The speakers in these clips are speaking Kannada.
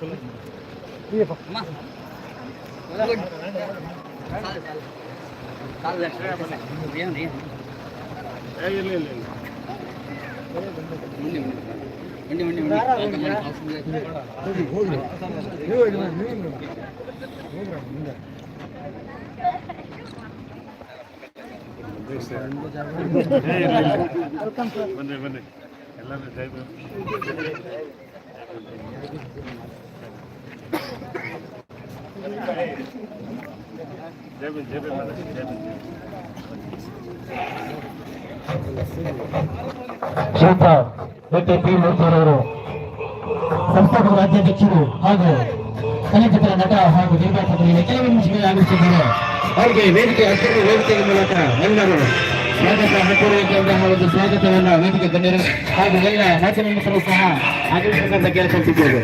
சொல்லுங்க ಬನ್ನಿ ಬನ್ನಿ ಎಲ್ಲರೂ ಜೈ ಜೈ ಜೈ ಜೈ ಶ್ರೀಯುತ ಡಾಕ್ಟರ್ ಪಿ ಮೂರ್ತೂರವರು ಸಂಸ್ಥಾಪಕ ರಾಜ್ಯಾಧ್ಯಕ್ಷರು ಹಾಗೂ ಚಲನಚಿತ್ರ ನಟ ಹಾಗೂ ನಿರ್ಮಾಪಕರಿಗೆ ಕೆಲವು ನಿಮಿಷಗಳಲ್ಲಿ ಆಗಮಿಸಿದ್ದಾರೆ. ಅವರಿಗೆ ವೇದಿಕೆ ಹಸಿರು ವೇದಿಕೆಯ ಮೂಲಕ ಎಲ್ಲರೂ ಸ್ವಾಗತ ಹಾಕುವಂತಹ ಒಂದು ಸ್ವಾಗತವನ್ನು ವೇದಿಕೆ ಗಣ್ಯರು ಹಾಗೂ ಎಲ್ಲ ಮಾಧ್ಯಮ ಸಹ ಆಗಮಿಸಬೇಕಂತ ಕೇಳ್ಕೊಳ್ತಿದ್ದೇವೆ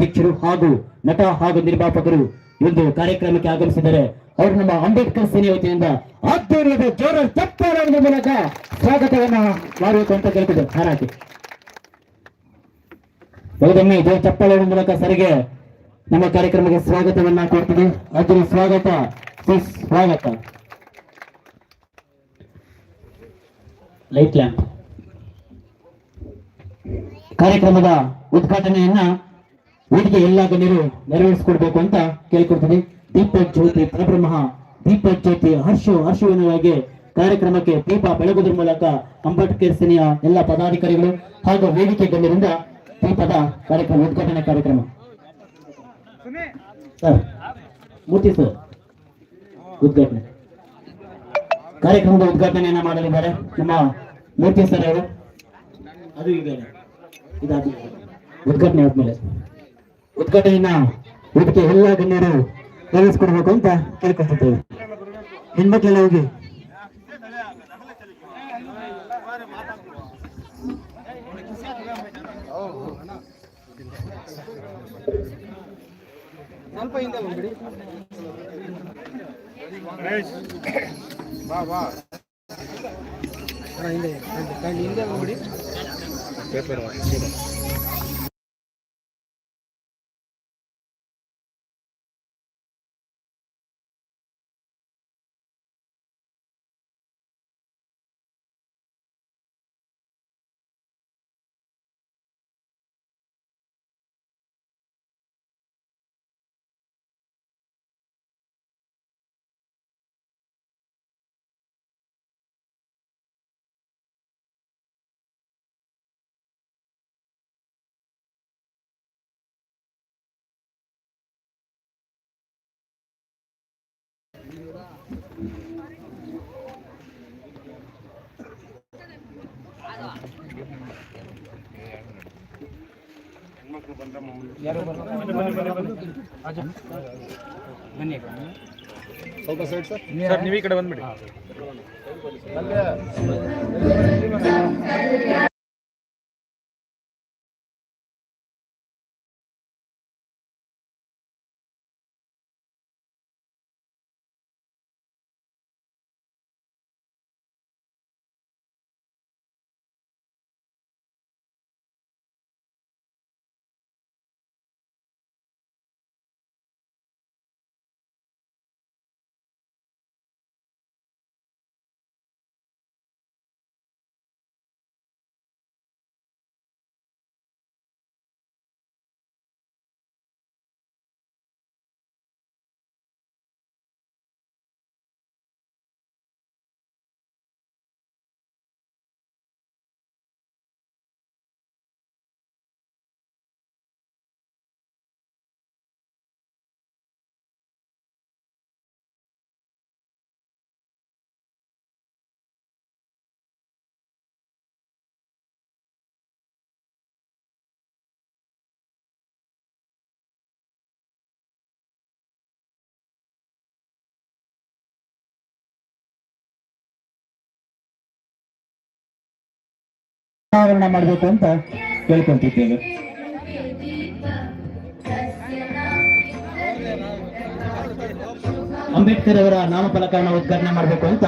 ಅಧ್ಯಕ್ಷರು ಹಾಗೂ ನಟ ಹಾಗೂ ನಿರ್ಮಾಪಕರು ಒಂದು ಕಾರ್ಯಕ್ರಮಕ್ಕೆ ಆಗಮಿಸಿದ್ದಾರೆ. ಅವರು ನಮ್ಮ ಅಂಬೇಡ್ಕರ್ ಸೇನೆ ವತಿಯಿಂದ ಆಧ್ವರ್ಯದ ಜೋರ ಮೂಲಕ ಸ್ವಾಗತವನ್ನ ಮಾಡಬೇಕು ಅಂತ ಕೇಳ್ತಿದ್ದೆ. ಹಾರಾಕಿ ಹೌದಮ್ಮಿ ಜೋರ ಚಪ್ಪಾಳ ಮೂಲಕ ಸರಿಗೆ ನಮ್ಮ ಕಾರ್ಯಕ್ರಮಕ್ಕೆ ಸ್ವಾಗತವನ್ನ ಕೊಡ್ತೀವಿ. ಅದ್ರ ಸ್ವಾಗತ ಸ್ವಾಗತ. Light lamp. ಕಾರ್ಯಕ್ರಮದ ಉದ್ಘಾಟನೆಯನ್ನ ವೇದಿಕೆ ಎಲ್ಲ ಗಣ್ಯರು ನೆರವೇರಿಸಿಕೊಡ್ಬೇಕು ಅಂತ ಕೇಳ್ಕೊಡ್ತೀನಿ ದೀಪ ಜ್ಯೋತಿ ಪರಬ್ರಹ್ಮ ದೀಪ ಜ್ಯೋತಿ ಹರ್ಷು ಹರ್ಷುವಿನವಾಗಿ ಕಾರ್ಯಕ್ರಮಕ್ಕೆ ದೀಪ ಬೆಳಗುವುದರ ಮೂಲಕ ಅಂಬೇಡ್ಕರ್ ಸೇನೆಯ ಎಲ್ಲ ಪದಾಧಿಕಾರಿಗಳು ಹಾಗೂ ವೇದಿಕೆ ಗಣ್ಯರಿಂದ ದೀಪದ ಕಾರ್ಯಕ್ರಮ ಉದ್ಘಾಟನೆ ಕಾರ್ಯಕ್ರಮ. ಸರ್ ಮೂರ್ತಿ ಸರ್ ಉದ್ಘಾಟನೆ. ಕಾರ್ಯಕ್ರಮದ ಉದ್ಘಾಟನೆಯನ್ನ ಮಾಡಲಿದ್ದಾರೆ ನಮ್ಮ ಮೂರ್ತಿ ಸರ್ ಅವರು. ಅದು ಈಗ ಇದಾದ ಉದ್ಘಾಟನೆ ಆದ್ಮೇಲೆ. ಉದ್ಘಾಟನೆಯನ್ನ ಇದಕ್ಕೆ ಎಲ್ಲ ಗಣ್ಯರು ನೆರವೇರಿಸಿಕೊಡ್ಬೇಕು ಅಂತ ಕೇಳ್ಕೊಳ್ತಿದ್ದೇವೆ. ಹೆಣ್ಮಕ್ಳೆಲ್ಲ ಹೋಗಿ. ಸ್ವಲ್ಪ ಹಿಂದೆ ಹೋಗ್ಬಿಡಿ. ಬಾ ಬಾ ಪೇಪರ್ ಬನ್ನಿ ಸ್ವಲ್ಪ ಸೈಡ್ ಸರ್ ಸರ್ ನೀವು ಈ ಕಡೆ ಬಂದ್ಬಿಡಿ ಅನಾವರಣ ಮಾಡಬೇಕು ಅಂತ ಕೇಳ್ಕೊಂತಿದ್ದೇವೆ ಅಂಬೇಡ್ಕರ್ ಅವರ ನಾಮಫಲಕವನ್ನು ಉದ್ಘಾಟನೆ ಮಾಡಬೇಕು ಅಂತ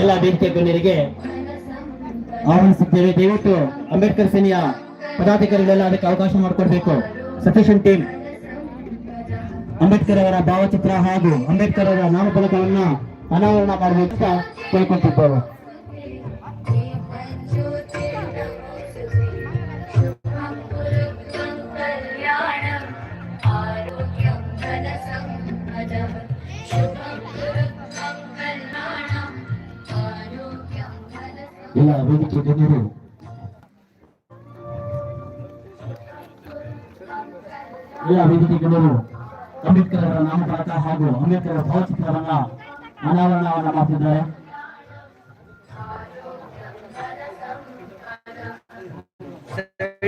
ಎಲ್ಲ ವೇದಿಕೆ ಗಣ್ಯರಿಗೆ ಆಹ್ವಾನಿಸಿದ್ದೇವೆ. ದಯವಿಟ್ಟು ಅಂಬೇಡ್ಕರ್ ಸೇನೆಯ ಪದಾಧಿಕಾರಿಗಳೆಲ್ಲ ಅದಕ್ಕೆ ಅವಕಾಶ ಮಾಡಿಕೊಡ್ಬೇಕು. ಸಫಿಷಿಯಂಟ್ ಟೀಮ್ ಅಂಬೇಡ್ಕರ್ ಅವರ ಭಾವಚಿತ್ರ ಹಾಗೂ ಅಂಬೇಡ್ಕರ್ ಅವರ ನಾಮಫಲಕವನ್ನ ಅನಾವರಣ ಮಾಡಬೇಕು ಅಂತ ಕೇಳ್ಕೊಂತಿದ್ದೇವೆ ఇలా అభివృద్ధి మీరు ಎಲ್ಲ ಅಂಬೇಡ್ಕರ್ ಅವರ ಹಾಗೂ ಅಂಬೇಡ್ಕರ್ ಅವರ ಭಾವಚಿತ್ರವನ್ನ ಅನಾವರಣವನ್ನ ಮಾಡ್ತಿದ್ದಾರೆ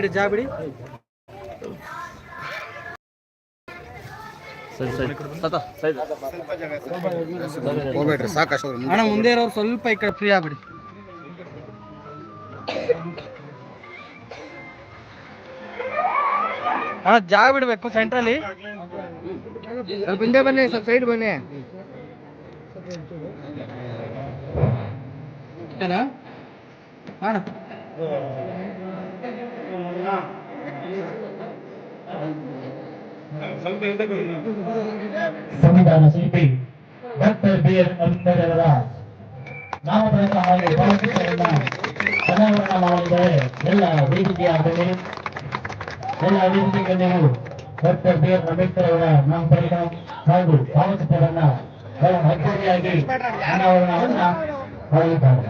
ಜಾಬಿಡಿ ಸರಿ ಸರಿ. ತಾತ ಸೈಡ್ ಹೋಗ್ಬೇಡ್ರಿ ಸಾಕಷ್ಟು ಅಣ್ಣ ಮುಂದೆ ಇರೋರು ಸ್ವಲ್ಪ ಈ ಕಡೆ ಫ್ರೀ ಆಗ್ಬಿಡಿ. ಹಾ ಜಾಗ ಬಿಡ್ಬೇಕು ಸೆಂಟ್ರಲ್ಲಿ ಸ್ವಲ್ಪ ಹಿಂದೆ ಬನ್ನಿ ಸ್ವಲ್ಪ ಸೈಡ್ ಬನ್ನಿ. ಅಣ್ಣ ಅಣ್ಣ. ಸಂವಿಧಾನ ಶಿಲ್ಪಿ ಡಾಕ್ಟರ್ ಬಿ ಆರ್ ಅಂಬೇಡ್ಕರ್ ಅವರ ಅನಾವರಣ ಮಾಡಲಿದ್ದಾರೆ ಎಲ್ಲ ವೇದಿಕೆಯ ಗಣ್ಯರು ಎಲ್ಲ ವೇದಿಕೆ ಗಣ್ಯರು ಡಾಕ್ಟರ್ ಬಿ ಆರ್ ಅಂಬೇಡ್ಕರ್ ಅವರ ನಾಮಫಲಕ ಹಾಗೂ ಭಾವಚಿತ್ರವನ್ನ ಬಹಳ ಅದ್ದೂರಿಯಾಗಿ ಮಾಡಲಿದ್ದಾರೆ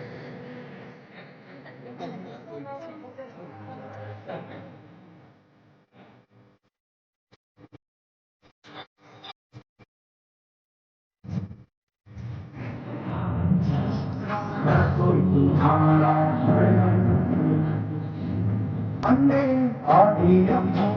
Ani, ani, ani, ani,